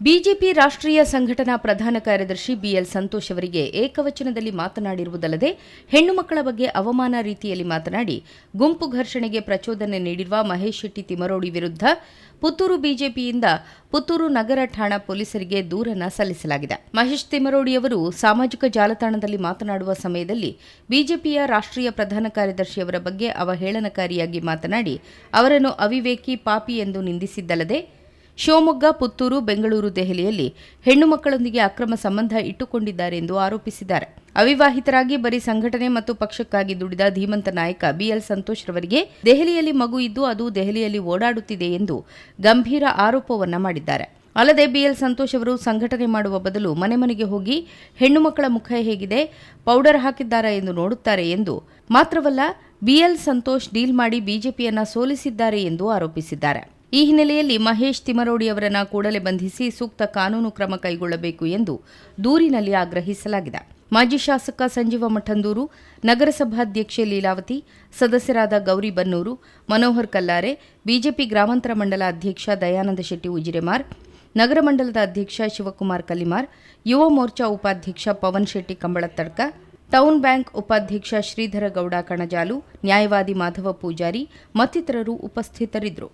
BJP ರಾಷ್ಟ್ರೀಯ ಸಂಘಟನಾ ಪ್ರಧಾನ ಕಾರ್ಯದರ್ಶಿ ಬಿಎಲ್ ಸಂತೋಷ್ ಅವರಿಗೆ ಏಕವಚನದಲ್ಲಿ ಮಾತನಾಡಿರುವುದಲ್ಲದೆ ಹೆಣ್ಣು ಮಕ್ಕಳ ಬಗ್ಗೆ ಅವಮಾನ ರೀತಿಯಲ್ಲಿ ಮಾತನಾಡಿ, ಗುಂಪು ಘರ್ಷಣೆಗೆ ಪ್ರಚೋದನೆ ನೀಡಿರುವ ಮಹೇಶ್ ಶೆಟ್ಟಿ ತಿಮರೋಡಿ ವಿರುದ್ಧ ಪುತ್ತೂರು ಬಿಜೆಪಿಯಿಂದ ಪುತ್ತೂರು ನಗರ ಠಾಣಾ ಪೊಲೀಸರಿಗೆ ದೂರನ ಸಲ್ಲಿಸಲಾಗಿದೆ. ಮಹೇಶ್ ತಿಮರೋಡಿಯವರು ಸಾಮಾಜಿಕ ಜಾಲತಾಣದಲ್ಲಿ ಮಾತನಾಡುವ ಸಮಯದಲ್ಲಿ ಬಿಜೆಪಿಯ ರಾಷ್ಟ್ರೀಯ ಪ್ರಧಾನ ಕಾರ್ಯದರ್ಶಿಯವರ ಬಗ್ಗೆ ಅವಹೇಳನಕಾರಿಯಾಗಿ ಮಾತನಾಡಿ, ಅವರನ್ನು ಅವಿವೇಕಿ ಪಾಪಿ ಎಂದು ನಿಂದಿಸಿದ್ದಲ್ಲದೆ ಶಿವಮೊಗ್ಗ, ಪುತ್ತೂರು, ಬೆಂಗಳೂರು, ದೆಹಲಿಯಲ್ಲಿ ಹೆಣ್ಣು ಮಕ್ಕಳೊಂದಿಗೆ ಅಕ್ರಮ ಸಂಬಂಧ ಇಟ್ಟುಕೊಂಡಿದ್ದಾರೆ ಎಂದು ಆರೋಪಿಸಿದ್ದಾರೆ. ಅವಿವಾಹಿತರಾಗಿ ಬರೀ ಸಂಘಟನೆ ಮತ್ತು ಪಕ್ಷಕ್ಕಾಗಿ ದುಡಿದ ಧೀಮಂತ ನಾಯಕ ಬಿಎಲ್ ಸಂತೋಷ್ ರವರಿಗೆ ದೆಹಲಿಯಲ್ಲಿ ಮಗು ಇದ್ದು ಅದು ದೆಹಲಿಯಲ್ಲಿ ಓಡಾಡುತ್ತಿದೆ ಎಂದು ಗಂಭೀರ ಆರೋಪವನ್ನು ಮಾಡಿದ್ದಾರೆ. ಅಲ್ಲದೆ ಬಿಎಲ್ ಸಂತೋಷ್ ಅವರು ಸಂಘಟನೆ ಮಾಡುವ ಬದಲು ಮನೆ ಮನೆಗೆ ಹೋಗಿ ಹೆಣ್ಣು ಮಕ್ಕಳ ಮುಖ ಹೇಗಿದೆ, ಪೌಡರ್ ಹಾಕಿದ್ದಾರಾ ಎಂದು ನೋಡುತ್ತಾರೆ ಎಂದು ಮಾತ್ರವಲ್ಲ ಬಿಎಲ್ ಸಂತೋಷ್ ಡೀಲ್ ಮಾಡಿ ಬಿಜೆಪಿಯನ್ನ ಸೋಲಿಸಿದ್ದಾರೆ ಎಂದು ಆರೋಪಿಸಿದ್ದಾರೆ. ಈ ಹಿನ್ನೆಲೆಯಲ್ಲಿ ಮಹೇಶ್ ತಿಮರೋಡಿ ಅವರನ್ನು ಕೂಡಲೇ ಬಂಧಿಸಿ ಸೂಕ್ತ ಕಾನೂನು ಕ್ರಮ ಕೈಗೊಳ್ಳಬೇಕು ಎಂದು ದೂರಿನಲ್ಲಿ ಆಗ್ರಹಿಸಲಾಗಿದೆ. ಮಾಜಿ ಶಾಸಕ ಸಂಜೀವ ಮಠಂದೂರು, ನಗರಸಭಾಧ್ಯಕ್ಷೆ ಲೀಲಾವತಿ, ಸದಸ್ಯರಾದ ಗೌರಿ ಬನ್ನೂರು, ಮನೋಹರ್ ಕಲ್ಲಾರೆ, ಬಿಜೆಪಿ ಗ್ರಾಮಾಂತರ ಮಂಡಲ ಅಧ್ಯಕ್ಷ ದಯಾನಂದ ಶೆಟ್ಟಿ ಉಜಿರೆಮಾರ್, ನಗರ ಮಂಡಲದ ಅಧ್ಯಕ್ಷ ಶಿವಕುಮಾರ್ ಕಲಿಮಾರ್ ಯುವ ಮೋರ್ಚಾ ಉಪಾಧ್ಯಕ್ಷ ಪವನ್ ಶೆಟ್ಟಿ ಕಂಬಳತ್ತಡ್ಕ ಟೌನ್ ಬ್ಯಾಂಕ್ ಉಪಾಧ್ಯಕ್ಷ ಶ್ರೀಧರ ಗೌಡ ಕಣಜಾಲು, ನ್ಯಾಯವಾದಿ ಮಾಧವ ಪೂಜಾರಿ ಮತ್ತಿತರರು ಉಪಸ್ಥಿತರಿದ್ದರು.